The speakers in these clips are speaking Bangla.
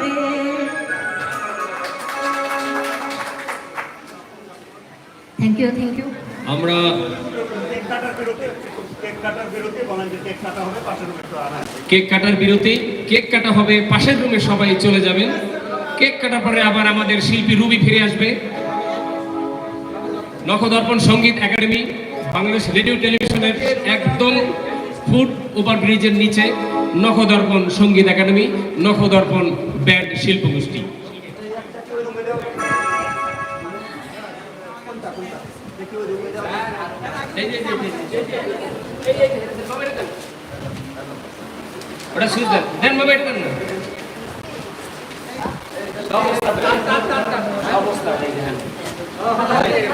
করে। থ্যাংক ইউ থ্যাংক ইউ আমরা কেক কাটার বিরতি কেক কাটা হবে পাশের রুমে সবাই চলে যাবেন। কেক কাটার পরে আবার আমাদের শিল্পী রুবি ফিরে আসবে। নখদর্পণ সংগীত একাডেমি বাংলাদেশ রেডিও টেলিভিশনের একদম ফুট ওভারব্রিজের নিচে নখদর্পণ সংগীত একাডেমি নখদর্পণ ব্যান্ড শিল্প গোষ্ঠী এই যে, এই যে, এই যে, এই যে, এই যে, এই যে, মোবাইলটা দেন। ওটা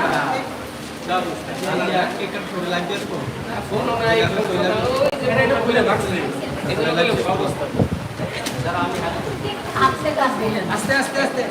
না আস্তে আস্তে আস্তে আস্তে